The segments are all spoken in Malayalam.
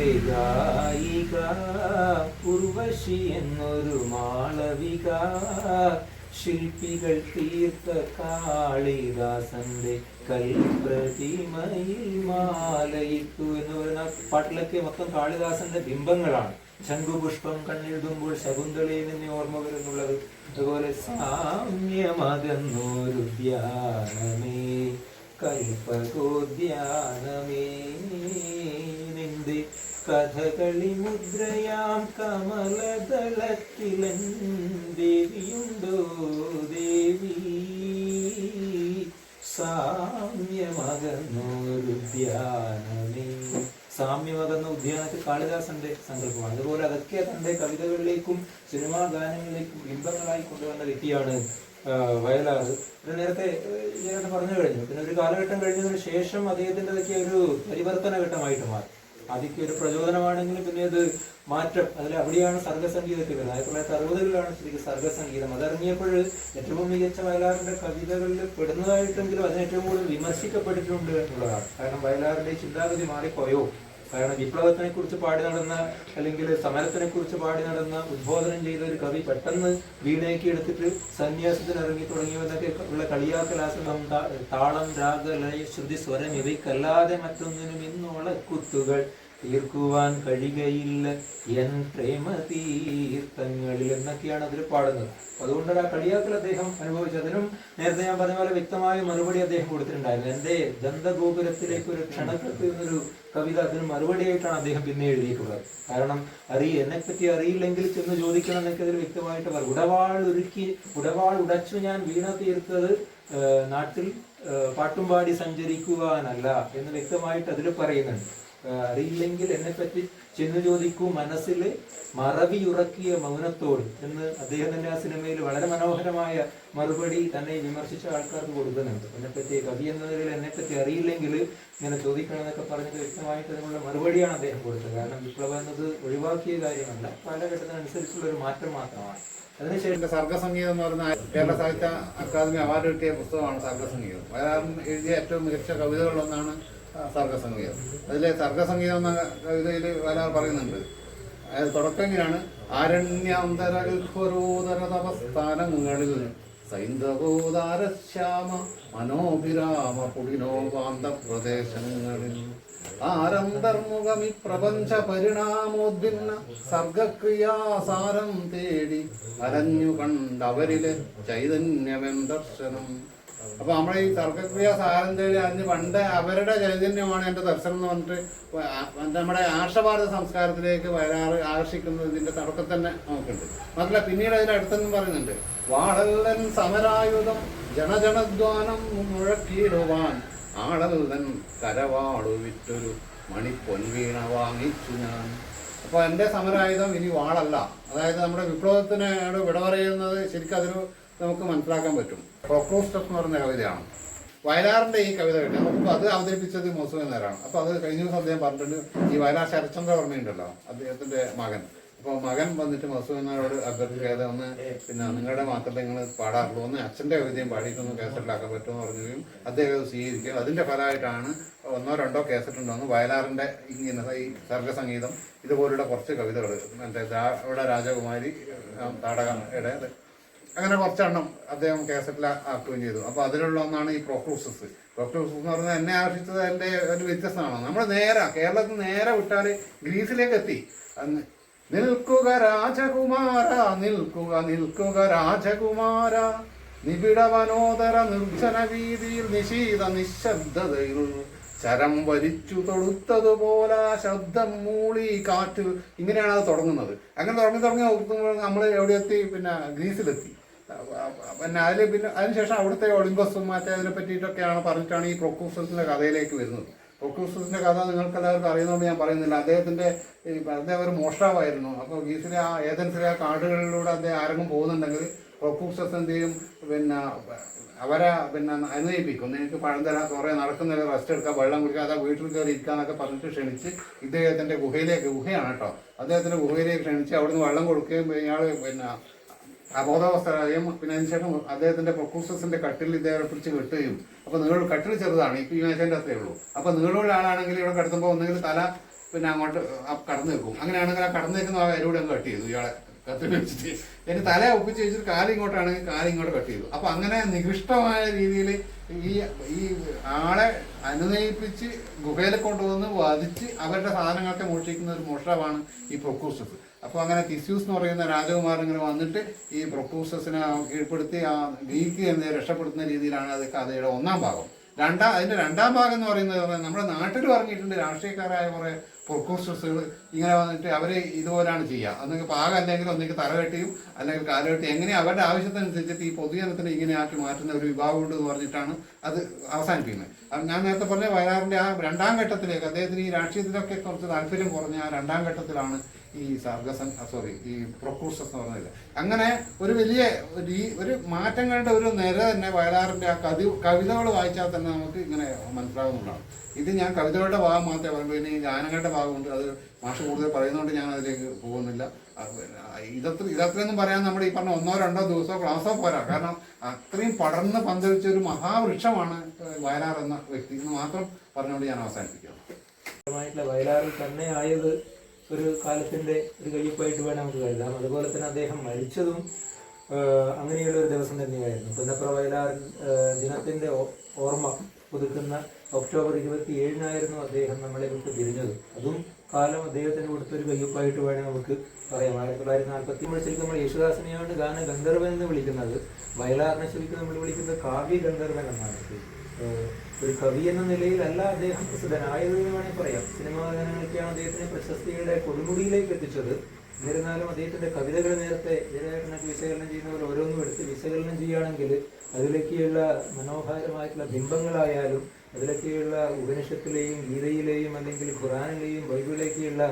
കാവ്യത്തിലെ ഗായിക ഉർവശി എന്നൊരു മാളവിക. ശില്പികൾ തീർത്ത കാളിദാസന്റെ കൽപ്രതിമയിൽ മാലയിട്ടു എന്ന് പറയുന്ന പാട്ടിലൊക്കെ മൊത്തം കാളിദാസന്റെ ബിംബങ്ങളാണ്. ശംഖുപുഷ്പം കണ്ണെഴുതുമ്പോൾ ശകുന്തളയിൽ നിന്ന് ഓർമ്മ വരുന്നുള്ളത്. അതുപോലെ സാമ്യമകന്നൊരു ധ്യാനമേ കൽപ്പകോദ്യാനമേ. നിന്റെ കഥകളി മുദ്രയാം കമലതളത്തിലൻ ദേവിയുണ്ടോ ദേവി? സാമ്യമകന്നൊരു ധ്യാനമേ സാമ്യമകന്ന ഉദ്യാനത്തിൽ കാളിദാസന്റെ സങ്കല്പമാണ് അതുപോലെ അതൊക്കെ തന്റെ കവിതകളിലേക്കും സിനിമാ ഗാനങ്ങളിലേക്കും ബിംബങ്ങളായി കൊണ്ടുവന്ന വ്യക്തിയാണ് വയലാർ. പിന്നെ നേരത്തെ ഞാൻ പറഞ്ഞു കഴിഞ്ഞു പിന്നെ ഒരു കാലഘട്ടം കഴിഞ്ഞതിന് ശേഷം അദ്ദേഹത്തിന്റെതൊക്കെ ഒരു പരിവർത്തന ഘട്ടമായിട്ട് മാറി. ആദ്യമൊക്കെ ഒരു പ്രചോദനമാണെങ്കിലും പിന്നെ അത് മാറ്റം. അതിൽ അവിടെയാണ് സർഗസംഗീതത്തിൽ വരുന്നത്. ആയിരത്തി തൊള്ളായിരത്തി അറുപതുകളാണ് ശരിക്കും സർഗസംഗീതം. അതറിഞ്ഞപ്പോൾ ഏറ്റവും മികച്ച വയലാറിന്റെ കവിതകളിൽ പെടുന്നതായിട്ടെങ്കിലും അതിന് ഏറ്റവും കൂടുതൽ വിമർശിക്കപ്പെട്ടിട്ടുണ്ട് എന്നുള്ളതാണ്. കാരണം വയലാറിന്റെ ചിന്താഗതി മാറിപ്പോയോ? കാരണം വിപ്ലവത്തിനെ കുറിച്ച് പാടി നടന്ന അല്ലെങ്കിൽ സമരത്തിനെ കുറിച്ച് പാടി നടന്ന ഉദ്ബോധനം ചെയ്ത ഒരു കവി പെട്ടെന്ന് വീണേക്ക് എടുത്തിട്ട് സന്യാസത്തിന് ഇറങ്ങി തുടങ്ങിയതൊക്കെ ഉള്ള കളിയാക്കലാസനം താളം രാഗ ലയ ശ്രുതി സ്വരം ഇവയ്ക്കല്ലാതെ മറ്റൊന്നിനും ഇന്നോള കുത്തുകൾ. തീർക്കുവാൻ കഴിയുകയില്ല എൻ പ്രേമ തീർത്ഥങ്ങളിൽ എന്നൊക്കെയാണ് അതിൽ പാടുന്നത്. അതുകൊണ്ടാണ് ആ കളിയാക്കൽ അദ്ദേഹം അനുഭവിച്ചത്. അതിനും നേരത്തെ ഞാൻ പറഞ്ഞ പോലെ വ്യക്തമായ മറുപടി അദ്ദേഹം കൊടുത്തിട്ടുണ്ടായിരുന്നു. എന്റെ ദന്തഗോപുരത്തിലേക്ക് ഒരു ക്ഷണക്കത്ത് എന്നൊരു കവിത അതിന് മറുപടിയായിട്ടാണ് അദ്ദേഹം പിന്നെ എഴുതിയിട്ടുള്ളത്. കാരണം അറിയ എന്നെപ്പറ്റി അറിയില്ലെങ്കിൽ ചെന്ന് ചോദിക്കണം എന്നൊക്കെ അതിൽ വ്യക്തമായിട്ട് പറയും ഉടവാൾ ഒരുക്കി ഉടവാൾ ഉടച്ചു ഞാൻ വീണ തീർത്തത് നാട്ടിൽ പാട്ടും പാടി സഞ്ചരിക്കുവാനല്ല എന്ന് വ്യക്തമായിട്ട് അതിൽ പറയുന്നുണ്ട്. അറിയില്ലെങ്കിൽ എന്നെ പറ്റി ചെന്ന് ചോദിക്കൂ. മനസ്സിൽ മറവിയുറക്കിയ മൗനത്തോട് എന്ന് അദ്ദേഹം തന്നെ ആ സിനിമയിൽ വളരെ മനോഹരമായ മറുപടി തന്നെ വിമർശിച്ച ആൾക്കാർക്ക് കൊടുക്കുന്നുണ്ട്. എന്നെപ്പറ്റി കവി എന്ന നിലയിൽ എന്നെപ്പറ്റി അറിയില്ലെങ്കിൽ ഇങ്ങനെ ചോദിക്കണം എന്നൊക്കെ പറഞ്ഞിട്ട് വ്യക്തമായിട്ട് അതിനുള്ള മറുപടിയാണ് അദ്ദേഹം കൊടുത്തത്. കാരണം വിപ്ലവം എന്നത് ഒഴിവാക്കിയ കാര്യമല്ല. കാലഘട്ടത്തിനനുസരിച്ചുള്ള ഒരു മാറ്റം മാത്രമാണ്. അതിനുശേഷം സർഗസംഗീതം എന്ന് പറഞ്ഞാൽ കേരള സാഹിത്യ അക്കാദമി അവാർഡ് കിട്ടിയ പുസ്തകമാണ് സർഗസംഗീതം. വയലാറിൻ എഴുതിയ ഏറ്റവും മികച്ച കവിതകളിലൊന്നാണ് സർഗസംഗീതം. അതിലെ സർഗസംഗീതം എന്ന കവിതയിൽ വയലാർ പറയുന്നുണ്ട്. അതായത് തുടക്കം ഇങ്ങനെയാണ് ആരണ്യാന്തരൽഹരോദര തപസ്ഥാനങ്ങളിൽ സൈന്ധവോദാരശ്യാമ മനോഭിരാമ പുടിനോപാന്ത പ്രദേശങ്ങളിൽ ആരന്തർമുഖമി പ്രപഞ്ച പരിണാമോദ്ഭിന്ന സർഗക്രിയാസാരം തേടി അലഞ്ഞു കണ്ടവരിലെ ചൈതന്യവൻ ദർശനം അപ്പൊ നമ്മൾ ഈ തർക്കക്രിയ സാരം തേടി അറിഞ്ഞ് പണ്ട് അവരുടെ ചൈതന്യമാണ് എന്റെ ദർശനം എന്ന് പറഞ്ഞിട്ട് നമ്മുടെ ആർഷഭാരത സംസ്കാരത്തിലേക്ക് വരാറ് ആകർഷിക്കുന്നത് ഇതിന്റെ തുടക്കം തന്നെ നമുക്കുണ്ട്. മാത്രമല്ല പിന്നീട് അതിന്റെ അടുത്തെന്നും പറയുന്നുണ്ട് വാളല്ലൻ സമരായുധം ജനജനദ്വാനം മുഴക്കിയിടുവാൻ ആളല്ലൻ കരവാളു വിറ്റൊരു പൊൻവീണ വാങ്ങിച്ചു ഞാൻ. അപ്പൊ എന്റെ സമരായുധം ഇനി വാളല്ല. അതായത് നമ്മുടെ വിപ്ലവത്തിനോട് വിട പറയുന്നത്. ശരിക്കും അതൊരു നമുക്ക് മനസ്സിലാക്കാൻ പറ്റും. പ്രൊക്രോസ്റ്റസ് എന്ന് പറഞ്ഞ കവിതയാണ്. വയലാറിന്റെ ഈ കവിത കിട്ടി നമുക്ക് അത് അവതരിപ്പിച്ചത് മോസു നേരാണ് അപ്പൊ അത് കഴിഞ്ഞ ദിവസം അദ്ദേഹം പറഞ്ഞിട്ടുണ്ട് ഈ വയലാർ ശരത്ചന്ദ്ര വർമ്മയുണ്ടല്ലോ അദ്ദേഹത്തിന്റെ മകൻ. അപ്പൊ മകൻ വന്നിട്ട് മസു എന്നാരോട് അഭ്യർത്ഥിക്കാതെ ഒന്ന് പിന്നെ നിങ്ങളുടെ മാത്രമേ നിങ്ങൾ പാടാറുള്ളൂ ഒന്ന് അച്ഛന്റെ കവിതയും പാടിയിട്ടൊന്ന് കേസറ്റിലാക്കാൻ പറ്റുമെന്ന് പറഞ്ഞുകയും അദ്ദേഹം അത് സ്വീകരിക്കുക അതിന്റെ ഫലമായിട്ടാണ് ഒന്നോ രണ്ടോ കേസറ്റ് ഉണ്ടോന്ന് വയലാറിന്റെ ഇങ്ങനെ ഈ സർഗസംഗീതം ഇതുപോലുള്ള കുറച്ച് കവിതകൾ. മറ്റേ ഇവിടെ രാജകുമാരി താടകയുടെ. അങ്ങനെ കുറച്ചെണ്ണം അദ്ദേഹം കേസറ്റിൽ ആക്കുകയും ചെയ്തു. അപ്പോൾ അതിലുള്ള ഒന്നാണ് ഈ പ്രൊക്രൂസസ് പ്രൊക്രൂസസ് എന്ന് പറഞ്ഞാൽ എന്നെ ആകർഷിച്ചത് എന്റെ ഒരു വ്യത്യസ്തമാണ്. നമ്മൾ നേരെ കേരളത്തിൽ നേരെ വിട്ടാൽ ഗ്രീസിലേക്ക് എത്തി. നിൽക്കുക രാജകുമാര നിൽക്കുക നിൽക്കുക രാജകുമാര. നിബിഡ വനോദര നിർജന വീതിയിൽ നിശീത നിശബ്ദതയിൽ ശരം വലിച്ചു തൊടുത്തതുപോലെ ശബ്ദം മൂളി കാറ്റ് ഇങ്ങനെയാണ് അത് തുടങ്ങുന്നത്. അങ്ങനെ തുടങ്ങി തുടങ്ങി നോക്കുമ്പോൾ നമ്മൾ എവിടെ എത്തി പിന്നെ ഗ്രീസിലെത്തി. പിന്നെ അതിൽ പിന്നെ അതിനുശേഷം അവിടുത്തെ ഒളിമ്പസും മറ്റേ അതിനെ പറ്റിയിട്ടൊക്കെയാണ് പറഞ്ഞിട്ടാണ് ഈ പ്രൊക്കൂസസിന്റെ കഥയിലേക്ക് വരുന്നത്. പ്രൊക്കൂസസിന്റെ കഥ നിങ്ങൾക്കെല്ലാവർക്കും അറിയുന്നതുകൊണ്ട് ഞാൻ പറയുന്നില്ല. അദ്ദേഹത്തിന്റെ ഈ അദ്ദേഹം ഒരു മോഷ്ടാവായിരുന്നു. അപ്പോൾ ഗ്രീസിലെ ആ ഏതൻസിലെ ആ കാടുകളിലൂടെ അദ്ദേഹം ആരെങ്കിലും പോകുന്നുണ്ടെങ്കിൽ ചെയ്യും പിന്നെ അവരെ പിന്നെ അനുനയിപ്പിക്കും. നിനക്ക് പഴം തരാം കുറേ നടക്കുന്നില്ല റെസ്റ്റ് എടുക്കാം വെള്ളം കുടിക്കാം അതാ വീട്ടിൽ കയറി ഇരിക്കാന്നൊക്കെ പറഞ്ഞിട്ട് ക്ഷണിച്ച് ഇദ്ദേഹത്തിന്റെ ഗുഹയിലേക്ക് ഗുഹയാണ് കേട്ടോ. അദ്ദേഹത്തിന്റെ ഗുഹയിലേക്ക് ക്ഷണിച്ച് അവിടുന്ന് വെള്ളം കൊടുക്കുകയും ഇയാൾ പിന്നെ അബോധാവസ്ഥയും പിന്നെ അതിനുശേഷം അദ്ദേഹത്തിന്റെ പ്രൊക്കൂസസിന്റെ കട്ടിൽ ഇദ്ദേഹം പിടിച്ച് കെട്ടുകയും അപ്പൊ നിങ്ങൾ കട്ടിൽ ചെറുതാണ് ഇപ്പൊ ഈ മേശന്റെ അത്രേ ഉള്ളൂ. അപ്പൊ നീളമുള്ള ആളാണെങ്കിൽ ഇവിടെ കിടത്തുമ്പോൾ ഒന്നെങ്കിൽ തല പിന്നെ അങ്ങോട്ട് കടന്നു വെക്കും. അങ്ങനെയാണെങ്കിൽ ആ കടന്നു വെക്കുന്ന ആ വരൂടെ അങ്ങ് കട്ട് ചെയ്തു ഇയാളെ. കത്തി വെച്ചിട്ട്. എന്റെ തല ഒപ്പിച്ച് വെച്ചിട്ട് കാൽ ഇങ്ങോട്ടാണെങ്കിൽ കാൽ ഇങ്ങോട്ട് കട്ട് ചെയ്തു. അപ്പൊ അങ്ങനെ നികൃഷ്ടമായ രീതിയിൽ ഈ ഈ ആളെ അനുനയിപ്പിച്ച് ഗുഹയിൽ കൊണ്ടുവന്ന് വധിച്ച് അവരുടെ സാധനങ്ങളൊക്കെ മോഷിക്കുന്ന ഒരു മോഷമാണ് ഈ പ്രൊക്കൂസസ്. അപ്പൊ അങ്ങനെ തിസ്യൂസ് എന്ന് പറയുന്ന രാജകുമാരൻ ഇങ്ങനെ വന്നിട്ട് ഈ പ്രൊക്കൂസസിനെ കീഴ്പ്പെടുത്തി ആ ഗ്രീക്ക് എന്നെ രക്ഷപ്പെടുത്തുന്ന രീതിയിലാണ് അത് കഥയുടെ ഒന്നാം ഭാഗം. രണ്ടാം അതിന്റെ രണ്ടാം ഭാഗം എന്ന് പറയുന്നത് നമ്മുടെ നാട്ടിൽ പറഞ്ഞിട്ടുണ്ട് രാഷ്ട്രീയക്കാരായ കുറെ പ്രൊക്കൂസസുകൾ ഇങ്ങനെ വന്നിട്ട് അവർ ഇതുപോലാണ് ചെയ്യുക. അന്നെങ്കിൽ പാകം അല്ലെങ്കിൽ ഒന്നെങ്കിൽ തലകെട്ടിയും അല്ലെങ്കിൽ കാലുകെട്ടി എങ്ങനെ അവരുടെ ആവശ്യത്തിനനുസരിച്ചിട്ട് ഈ പൊതുജനത്തിനെ ഇങ്ങനെ ആക്കി മാറ്റുന്ന ഒരു വിഭാഗമുണ്ട് എന്ന് പറഞ്ഞിട്ടാണ് അത് അവസാനിപ്പിക്കുന്നത്. ഞാൻ നേരത്തെ പറഞ്ഞ വയലാറിന്റെ ആ രണ്ടാം ഘട്ടത്തിലേക്ക് അദ്ദേഹത്തിന് ഈ രാഷ്ട്രീയത്തിലൊക്കെ കുറച്ച് താല്പര്യം കുറഞ്ഞ ആ രണ്ടാം ഘട്ടത്തിലാണ് ഈ സർഗസൻ സോറി ഈ പ്രൊക്കൂസസ് എന്ന് പറഞ്ഞത്. അങ്ങനെ ഒരു വലിയ ഒരു മാറ്റങ്ങളുടെ ഒരു നിര തന്നെ വയലാറിന്റെ ആ കവി കവിതകൾ വായിച്ചാൽ തന്നെ നമുക്ക് ഇങ്ങനെ മനസ്സിലാവുന്നതാണ് ഇത് ഞാൻ കവിതകളുടെ ഭാഗം മാത്രമേ പറയുള്ളൂ. ഇനി ഗാനങ്ങളുടെ ഭാഗമുണ്ട്. അത് മാഷ് കൂടുതൽ പറയുന്നതുകൊണ്ട് ഞാൻ അതിലേക്ക് പോകുന്നില്ല. പിന്നെ ഇതത്ര ഇതത്രയൊന്നും പറയാൻ നമ്മുടെ ഈ പറഞ്ഞ ഒന്നോ രണ്ടോ ദിവസമോ ക്ലാസ്സോ പോരാ. കാരണം അത്രയും പടർന്ന് പന്തലിച്ച ഒരു മഹാവൃക്ഷമാണ് വയലാർ എന്ന വ്യക്തി എന്ന് മാത്രം പറഞ്ഞുകൊണ്ട് ഞാൻ അവസാനിപ്പിക്കുന്നു. വയലാറിൽ തന്നെ ആയത് ഒരു കാലത്തിന്റെ ഒരു കയ്യൊപ്പായിട്ട് വേണം നമുക്ക് കരുതാം. അതുപോലെ തന്നെ അദ്ദേഹം മരിച്ചതും അങ്ങനെയുള്ള ഒരു ദിവസം തന്നെയായിരുന്നു. പുന്നപ്ര വയലാർ ദിനത്തിന്റെ ഓർമ്മ പുതുക്കുന്ന ഒക്ടോബർ ഇരുപത്തി ഏഴിനായിരുന്നു അദ്ദേഹം നമ്മളെ വിട്ട് പിരിഞ്ഞത് അതും കാലം അദ്ദേഹത്തിന് കൊടുത്തൊരു കയ്യൊപ്പായിട്ട് വേണം നമുക്ക് പറയാം. ആയിരത്തി തൊള്ളായിരത്തി നാൽപ്പത്തി ശരിക്കും നമ്മൾ യേശുദാസിനെയാണ് ഗാന ഗന്ധർവൻ എന്ന് വിളിക്കുന്നത്. വയലാറിനെ ശരിക്കും നമ്മൾ വിളിക്കുന്നത് കാവ്യ ഗന്ധർവൻ എന്നാണ്. ഒരു കവി എന്ന നിലയിലല്ല അദ്ദേഹം പ്രസിദ്ധനായത് എന്ന് വേണമെങ്കിൽ പറയാം. സിനിമാ ഗാനങ്ങളൊക്കെയാണ് അദ്ദേഹത്തിന് പ്രശസ്തിയുടെ കൊടുമുടിയിലേക്ക് എത്തിച്ചത്. എന്നിരുന്നാലും അദ്ദേഹത്തിന്റെ കവിതകൾ നേരത്തെ ഇതിനായിട്ട് വിശകലനം ചെയ്യുന്നവർ ഓരോന്നും എടുത്ത് വിശകലനം ചെയ്യുകയാണെങ്കിൽ അതിലേക്കുള്ള മനോഹരമായിട്ടുള്ള ബിംബങ്ങളായാലും അതിലൊക്കെയുള്ള ഉപനിഷത്തിലെയും ഗീതയിലെയും അല്ലെങ്കിൽ ഖുറാനിലെയും ബൈബിളിലേക്കുള്ള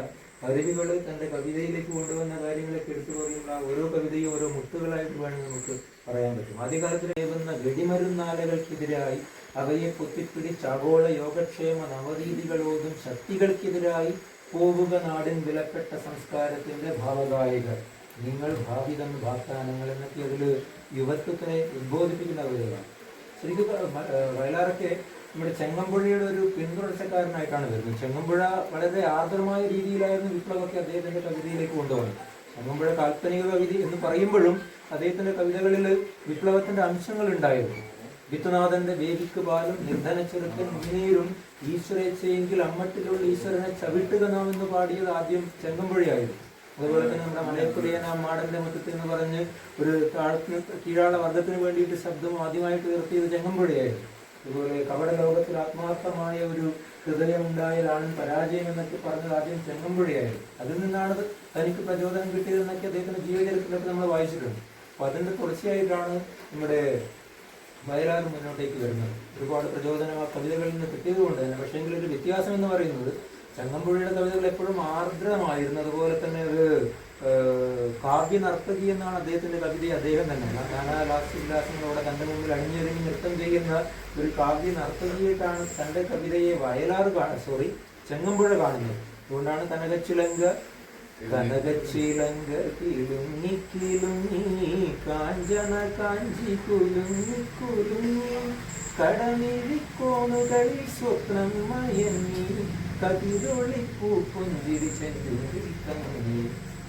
അറിവുകൾ തന്റെ കവിതയിലേക്ക് കൊണ്ടുവന്ന കാര്യങ്ങളൊക്കെ എടുത്തു പറയുമ്പോൾ ഓരോ കവിതയും ഓരോ മുത്തുകളായിട്ട് വേണം നമുക്ക് പറയാൻ പറ്റും. ആദ്യകാലത്തിൽ ഏകുന്ന വെടിമരുന്നാലകൾക്കെതിരായി അവയെ പൊത്തിപ്പിടിച്ച് ആഗോള യോഗക്ഷേമ നവരീതികളോടും ശക്തികൾക്കെതിരായി പോവുക നാടിൻ വിലപ്പെട്ട സംസ്കാരത്തിന്റെ ഭാവഗായികൾ നിങ്ങൾ ഭാവിതം വാഗ്ദാനങ്ങൾ എന്നൊക്കെ അതിൽ യുവത്വത്തിനെ ഉദ്ബോധിപ്പിക്കുന്ന കവിതകളാണ്. ശരിക്കും വയലാറൊക്കെ നമ്മുടെ ചെങ്ങമ്പുഴയുടെ ഒരു പിന്തുടർച്ചക്കാരനായിട്ടാണ് വരുന്നത്. ചെങ്ങമ്പുഴ വളരെ ആർദ്രമായ രീതിയിലായിരുന്നു വിപ്ലവമൊക്കെ അദ്ദേഹത്തിന്റെ കവിതയിലേക്ക് കൊണ്ടുപോകുന്നത് ചെങ്ങമ്പുഴ കാൽപ്പനിക കവിത എന്ന് പറയുമ്പോഴും അദ്ദേഹത്തിന്റെ കവിതകളിൽ വിപ്ലവത്തിന്റെ അംശങ്ങൾ ഉണ്ടായിരുന്നു വിത്തുനാഥന്റെ വേദിക്ക് പാലും നിർധന ചെറുക്കൻ മുന്നേരും ഈശ്വരച്ചെങ്കിൽ അമ്മട്ടിലുള്ള ഈശ്വരനെ ചവിട്ടുക നാം എന്ന് പാടിയത് ആദ്യം ചെങ്ങമ്പുഴയായിരുന്നു. അതുപോലെ തന്നെ നമ്മുടെ മലയക്കുറിയന മാടന്റെ മുറ്റത്ത് എന്ന് പറഞ്ഞ് ഒരു താഴത്തിന് കീഴാള വർഗത്തിന് വേണ്ടിയിട്ട് ശബ്ദം ആദ്യമായിട്ട് ഉയർത്തിയത് ചെങ്ങമ്പുഴയായിരുന്നു. അതുപോലെ കപട ലോകത്തിൽ ആത്മാർത്ഥമായ ഒരു ഹൃദയമുണ്ടായതാണ് പരാജയം എന്നൊക്കെ പറഞ്ഞത് ആദ്യം ചെങ്ങമ്പുഴയായിരുന്നു. അതിൽ നിന്നാണ് തനിക്ക് പ്രചോദനം കിട്ടിയതെന്നൊക്കെ അദ്ദേഹത്തിന്റെ ജീവചരിത്രത്തിലൊക്കെ നമ്മൾ വായിച്ചിട്ടുണ്ട്. അപ്പൊ അതിന്റെ തുടർച്ചയായിട്ടാണ് നമ്മുടെ വയലാർ മുന്നോട്ടേക്ക് വരുന്നത്. ഒരുപാട് പ്രചോദനം ആ കവിതകളിൽ നിന്ന് കിട്ടിയത് കൊണ്ട് തന്നെ. പക്ഷേ ഒരു വ്യത്യാസം എന്ന് പറയുന്നത് ചങ്ങമ്പുഴയുടെ കവിതകൾ എപ്പോഴും ആർദ്രമായിരുന്നു അതുപോലെ തന്നെ ഒരു കാവ്യ നർത്തകി എന്നാണ് അദ്ദേഹത്തിന്റെ കവിതയെ അദ്ദേഹം തന്നെ. നാനാലാസ്യവിലാസങ്ങളോടെ തന്റെ മുമ്പിൽ അണിഞ്ഞൊരുങ്ങി നൃത്തം ചെയ്യുന്ന ഒരു കാവ്യ നർത്തകിയായിട്ടാണ് തന്റെ കവിതയെ വയലാർ കാണുന്നത് സോറി ചെങ്ങമ്പുഴ കാണുന്നത്. അതുകൊണ്ടാണ് കുലുങ്ങി കുലുങ്ങി. കടമിഴിക്കോണുകളിൽ സ്വപ്നം മയങ്ങി കതിരൊളിപ്പൂ പുഞ്ചിരി ചെന്തുരിക്കങ്ങി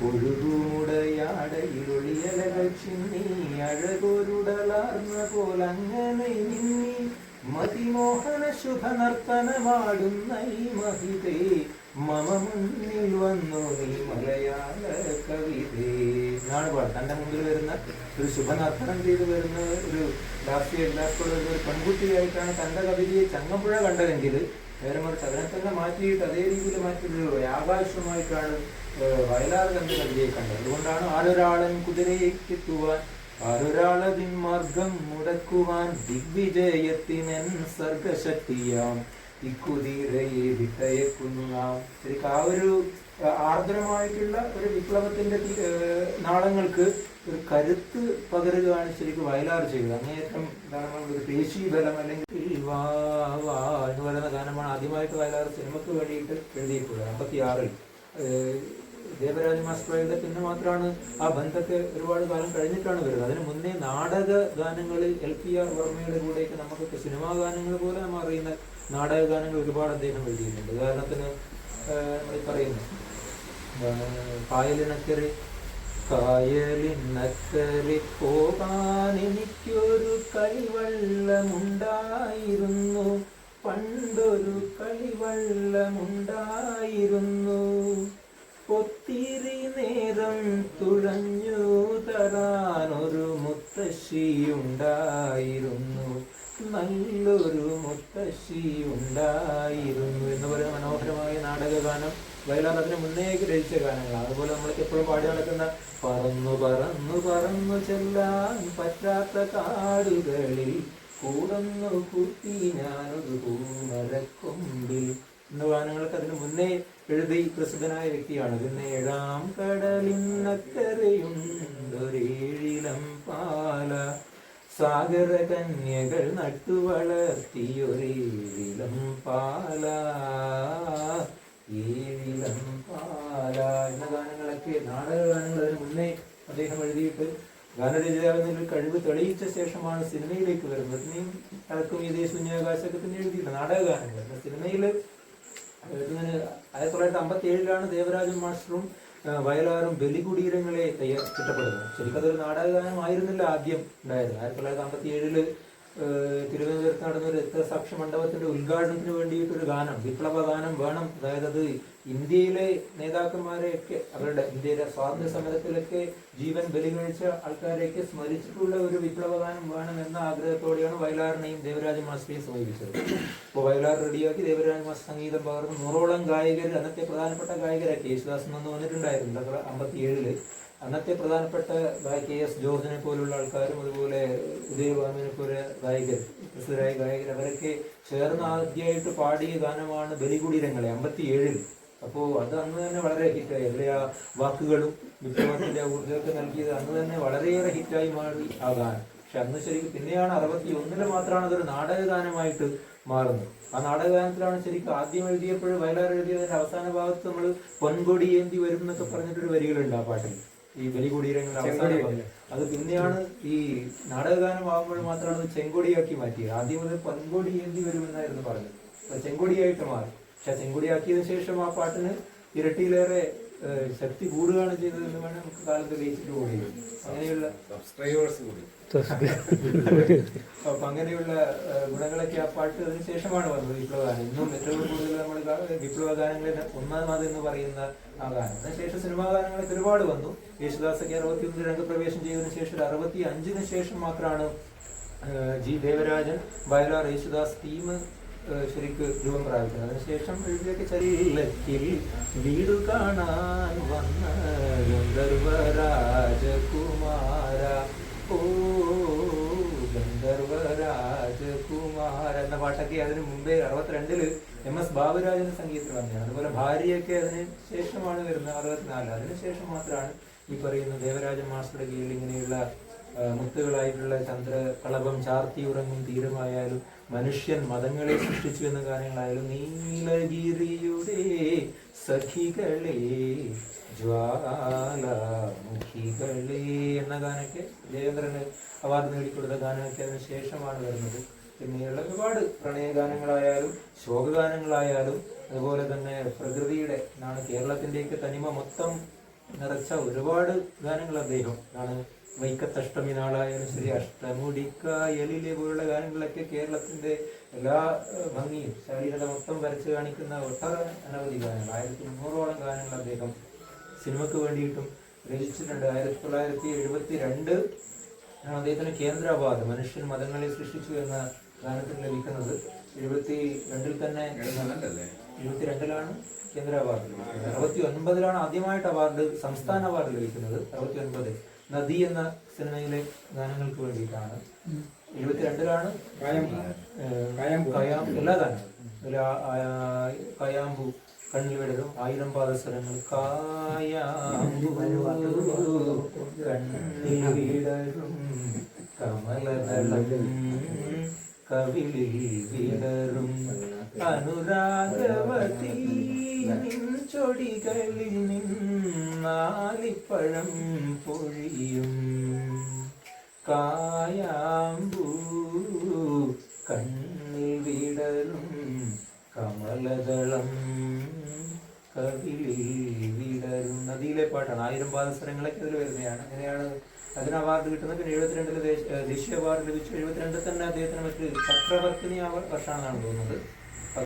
ഒഴുകുമുടയാടയിലൊളിയലകൾ ചിന്നി മതിമോഹന ശുഭ നർത്തനമാടുന്ന ഈ മഹിതേ മമ മുന്നിൽ വന്നു നീ മലയാള കവിതേ. എന്നാണ് പറയുന്നത് തന്റെ മുമ്പിൽ വരുന്ന ഒരു ശുഭനർത്തനം ചെയ്തു വരുന്ന ഒരു രാഷ്ട്രീയ എല്ലാവർക്കുള്ള ഒരു പെൺകുട്ടിയായിട്ടാണ് തന്റെ കവിതയെ ചങ്ങമ്പുഴ കണ്ടതെങ്കിൽ നേരെ മറിച്ച് അതിനെ തന്നെ മാറ്റിയിട്ട് അതേ രീതിയിൽ മാറ്റിയൊരു വ്യാപാരമായിട്ടാണ് വയലാർ തന്റെ കവിതയെ കണ്ടത്. അതുകൊണ്ടാണ് ആരൊരാളൻ കുതിരയെ കിട്ടുവാൻ ആരൊരാളതിൻ മാർഗം മുടക്കുവാൻ ദിഗ്വിജയത്തിനൻ സർഗശക്തിയാം. ഇക്കുതിരയെ വിട്ടയക്കുന്നു ആ ഒരു ആർദ്രമായിട്ടുള്ള ഒരു വിപ്ലവത്തിന്റെ നാളങ്ങൾക്ക് ഒരു കരുത്ത് പകരുകയാണ് ശരിക്കും വയലാർ ചെയ്തത്. അങ്ങേയറ്റം ഒരു പേശി ബലം അല്ലെങ്കിൽ വാ വാ എന്ന് പറയുന്ന ഗാനമാണ് ആദ്യമായിട്ട് വയലാർ സിനിമക്ക് വേണ്ടിയിട്ട് എഴുതിയിട്ടുള്ളത്. അമ്പത്തി ആറിൽ ദേവരാജ മാസ്റ്ററുടെ പിന്നെ മാത്രമാണ് ആ ബന്ധത്തെ ഒരുപാട് കാലം കഴിഞ്ഞിട്ടാണ് വരുന്നത്. അതിന് മുന്നേ നാടക ഗാനങ്ങളിൽ എൽ പി ആർ വർമ്മയുടെ കൂടെയൊക്കെ നമുക്കൊക്കെ സിനിമാ ഗാനങ്ങൾ പോലെ നമ്മൾ അറിയുന്ന നാടക ഗാനങ്ങൾ ഒരുപാട് അദ്ദേഹം എഴുതിയിട്ടുണ്ട്. ഉദാഹരണത്തിന് നമ്മൾ പറയുന്നു. കായലിനക്കരെ കായലിനക്കരെ പോകാൻ എനിക്കൊരു പണ്ടൊരു കളിവള്ളമുണ്ടായിരുന്നു. ഒത്തിരി നേരം തുഴഞ്ഞു തരാനൊരു മുത്തശ്ശിയുണ്ടായിരുന്നു. നല്ലൊരു മുത്തശ്ശി ഉണ്ടായിരുന്നു എന്ന് പറയുന്ന മനോഹരമായ നാടകഗാനം. വയലാർ അതിന് മുന്നേക്ക് രചിച്ച ഗാനങ്ങളാണ്. അതുപോലെ നമ്മൾക്ക് എപ്പോഴും പാടി നടക്കുന്ന പറന്നു പറന്നു പറന്നു ചെല്ലാൻ പറ്റാത്ത കാടുകളിൽ കൂടന്നു കൂട്ടി ഞാനൊരു പൂമരക്കൊമ്പിൽ എന്ന ഗാനങ്ങൾക്ക് അതിന് മുന്നേ എഴുതി പ്രസിദ്ധനായ വ്യക്തിയാണ്. പിന്നെ ഏഴാം കടലിനക്കരയുണ്ടൊരേഴിലം പാല സാഗര കന്യകൾ നട്ടു വളർത്തിയൊരേഴിലം പാല. ഏഴിലം പാല. എന്ന ഗാനങ്ങളൊക്കെ നാടക ഗാനങ്ങൾ അതിന് മുന്നേ അദ്ദേഹം എഴുതിയിട്ട് ഗാനരചിതാവിനൊരു കഴിവ് തെളിയിച്ച ശേഷമാണ് സിനിമയിലേക്ക് വരുന്നത്. ഇനിയും അടക്കം ഈ ശൂന്യാകാശമൊക്കെ തന്നെ എഴുതിയില്ല നാടക ഗാനങ്ങൾ. സിനിമയിൽ ആയിരത്തി തൊള്ളായിരത്തി അമ്പത്തി ഏഴിലാണ് ദേവരാജൻ മാസ്റ്ററും വയലാറും ബലികുടീരങ്ങളെ തയ്യാർ ചിട്ടപ്പെടുന്നത് ശരിക്കും അതൊരു നാടക ഗാനമായിരുന്നില്ല ആദ്യം ഉണ്ടായത്. ആയിരത്തി തൊള്ളായിരത്തി അമ്പത്തി ഏഴിൽ തിരുവനന്തപുരത്ത് നടന്ന രക്തസാക്ഷി മണ്ഡപത്തിന്റെ ഉദ്ഘാടനത്തിന് വേണ്ടിയിട്ട് ഒരു ഗാനം വിപ്ലവ ഗാനം വേണം. അതായത് അത് ഇന്ത്യയിലെ നേതാക്കന്മാരെയൊക്കെ അവരുടെ ഇന്ത്യയിലെ സ്വാതന്ത്ര്യ സമരത്തിലൊക്കെ ജീവൻ ബലി കഴിച്ച ആൾക്കാരെയൊക്കെ സ്മരിച്ചിട്ടുള്ള ഒരു വിപ്ലവ ഗാനം വേണം എന്ന ആഗ്രഹത്തോടെയാണ് വയലാറിനെയും ദേവരാജ മാസ്റ്റിയെ സമീപിച്ചത്. അപ്പോൾ വയലാർ റെഡിയാക്കി ദേവരാജ മാസ് സംഗീതം പകർന്ന് നൂറോളം ഗായകർ അന്നത്തെ പ്രധാനപ്പെട്ട ഗായകരൊക്കെ യേശുദാസ് എന്ന് വന്നിട്ടുണ്ടായിരുന്നു അമ്പത്തി ഏഴിൽ അന്നത്തെ പ്രധാനപ്പെട്ട കെ എസ് ജോർജിനെ പോലുള്ള ആൾക്കാരും അതുപോലെ ഉദയഭാനുവിനെ പോലെ ഗായകർ പ്രസിദ്ധരായ ഗായകർ അവരൊക്കെ ചേർന്ന് ആദ്യമായിട്ട് പാടിയ ഗാനമാണ് ബലികുടീരങ്ങളെ അമ്പത്തി ഏഴിൽ അപ്പോൾ അത് അന്ന് തന്നെ വളരെ ഹിറ്റായി. അതിലെ ആ വാക്കുകളും വിപ്ലവത്തിന്റെ ഊർജമൊക്കെ നൽകിയത് അന്ന് തന്നെ വളരെയേറെ ഹിറ്റായി മാറി ആ ഗാനം. പക്ഷെ അന്ന് ശരിക്കും പിന്നെയാണ് അറുപത്തി ഒന്നിൽ മാത്രമാണ് അതൊരു നാടകഗാനമായിട്ട് മാറുന്നത്. ആ നാടകഗാനത്തിലാണ് ശരിക്കും ആദ്യം എഴുതിയപ്പോൾ വയലാർ എഴുതിയതിന്റെ അവസാന ഭാഗത്ത് നമ്മൾ പൊൻകൊടി ഏന്തി വരും എന്നൊക്കെ പറഞ്ഞിട്ടൊരു വരികളുണ്ട് ആ പാട്ടിൽ ഈ ബലികുടീരങ്ങളുടെ അവസാനം അത് പിന്നെയാണ് ഈ നാടകഗാനമാകുമ്പോൾ മാത്രമാണ് അത് ചെങ്കൊടിയാക്കി മാറ്റിയത്. ആദ്യം മുതൽ പൊൻകൊടി എന്തി വരുമെന്നായിരുന്നു പറഞ്ഞത്. അത് ചെങ്കൊടിയായിട്ട് മാറി. പക്ഷെ ചെങ്കൊടിയാക്കിയതിനു ശേഷം ആ പാട്ടിന് ഇരട്ടിയിലേറെ ശക്തി കൂടുകയാണ് ചെയ്തതെന്ന് വേണം നമുക്ക് കാലത്ത് ലയിച്ചിട്ട് കൂടിയത് അങ്ങനെയുള്ള സബ്സ്ക്രൈബേഴ്സ് കൂടി. അപ്പൊ അങ്ങനെയുള്ള ഗുണങ്ങളൊക്കെ ആ പാട്ട് അതിന് ശേഷമാണ് വന്നത് വിപ്ലവഗാനം. ഇന്നും ഏറ്റവും കൂടുതൽ നമ്മൾ വിപ്ലവഗാനങ്ങളിൽ ഒന്നാമത് എന്ന് പറയുന്ന ആ ഗാനം. അതിനുശേഷം സിനിമാ ഗാനങ്ങളൊക്കെ ഒരുപാട് വന്നു. യേശുദാസൊക്കെ അറുപത്തി ഒന്ന് രംഗപ്രവേശം ചെയ്തതിനു ശേഷം ഒരു അറുപത്തി അഞ്ചിന് ശേഷം മാത്രമാണ് ജി ദേവരാജൻ വയലാർ യേശുദാസ് ടീം ശരിക്ക് രൂപം പ്രാപിക്കുന്നത് അതിനുശേഷം എഴുതിയൊക്കെ ചരിലത്തിൽ വീട് കാണാൻ വന്ന ഗന്ധർവരാജകുമാര ഓ പാട്ടൊക്കെ അതിന് മുമ്പേ അറുപത്തിരണ്ടിൽ എം എസ് ബാബുരാജിന്റെ സംഗീതത്തിൽ വന്നതാണ്. അതുപോലെ ഭാര്യയൊക്കെ അതിന് ശേഷമാണ് വരുന്നത് അറുപത്തിനാല്. അതിനുശേഷം മാത്രമാണ് ഈ പറയുന്ന ദേവരാജ മാസ്റ്ററുടെ കീഴിൽ ഇങ്ങനെയുള്ള മുത്തുകളായിട്ടുള്ള ചന്ദ്ര കളഭം ചാർത്തി ഉറങ്ങും തീരമായാലും മനുഷ്യൻ മതങ്ങളെ സൃഷ്ടിച്ചു എന്ന കാര്യങ്ങളായാലും നീലഗിരിയുടെ സഖികളെ ജ്വാലാമുഖികളെ എന്ന ഗാനമൊക്കെ ജയേന്ദ്രന് അവാർഡ് നേടിക്കൊടുത്ത ഗാനമൊക്കെ അതിന് ശേഷമാണ് വരുന്നത്. പിന്നെയുള്ള ഒരുപാട് പ്രണയഗാനങ്ങളായാലും ശോകഗാനങ്ങളായാലും അതുപോലെ തന്നെ പ്രകൃതിയുടെ എന്നാണ് കേരളത്തിന്റെയൊക്കെ തനിമ മൊത്തം നിറച്ച ഒരുപാട് ഗാനങ്ങൾ അദ്ദേഹം ആണ് വൈക്കത്തഷ്ടമി നാളായാലും ശരി അഷ്ടമുടിക്കായലിലെ പോലുള്ള ഗാനങ്ങളൊക്കെ കേരളത്തിന്റെ എല്ലാ ഭംഗിയും ശാരീരത മൊത്തം വരച്ച് കാണിക്കുന്ന ഒട്ടേറെ അനവധി ഗാനങ്ങൾ. ആയിരത്തി മുന്നൂറോളം ഗാനങ്ങൾ അദ്ദേഹം സിനിമക്ക് വേണ്ടിയിട്ടും രചിച്ചിട്ടുണ്ട്. ആയിരത്തി തൊള്ളായിരത്തി എഴുപത്തി രണ്ട് ആണ് അദ്ദേഹത്തിന് കേന്ദ്ര മനുഷ്യൻ മതങ്ങളെ സൃഷ്ടിച്ചു എന്ന ഗാനത്തിന് ലഭിക്കുന്നത് എഴുപത്തി രണ്ടിൽ തന്നെ എഴുപത്തി രണ്ടിലാണ് കേന്ദ്ര അവാർഡ്. അറുപത്തി ഒൻപതിലാണ് ആദ്യമായിട്ട് അവാർഡ് സംസ്ഥാന അവാർഡ് ലഭിക്കുന്നത്. അറുപത്തി ഒൻപത് നദി എന്ന സിനിമയിലെ ഗാനങ്ങൾക്ക് വേണ്ടിയിട്ടാണ്. എഴുപത്തിരണ്ടിലാണ് കയാം. എല്ലാ ഗാനങ്ങളും. കയാമ്പു കണ്ണിൽ വിടരും ആയിരം പാദസ്വരങ്ങൾ കായാമ്പു കണ്ണിൽ വിടരും കമലദളം കവിളിൽ വിടരും. അനുരാഗവതി ചൊടികളിൽ നിന്നാലിപ്പഴം പൊഴിയും. കായാമ്പൂ കണ്ണിൽ വിടരും കമലദളം. കവിളിൽ വിടരും. നദിയിലെ പാട്ടാണ്. ആയിരം പാദസരങ്ങളൊക്കെ അതിൽ വരുന്നതാണ്. അങ്ങനെയാണ് അതിന് അവാർഡ് കിട്ടുന്ന പിന്നെ എഴുപത്തിരണ്ടിൽ ദേശ- ദേശീയ അവാർഡ് ലഭിച്ചു. എഴുപത്തിരണ്ടിൽ തന്നെ അദ്ദേഹത്തിന് മറ്റൊരു ചക്രവർത്തിനി വർഷമാണെന്നാണ് തോന്നുന്നത്.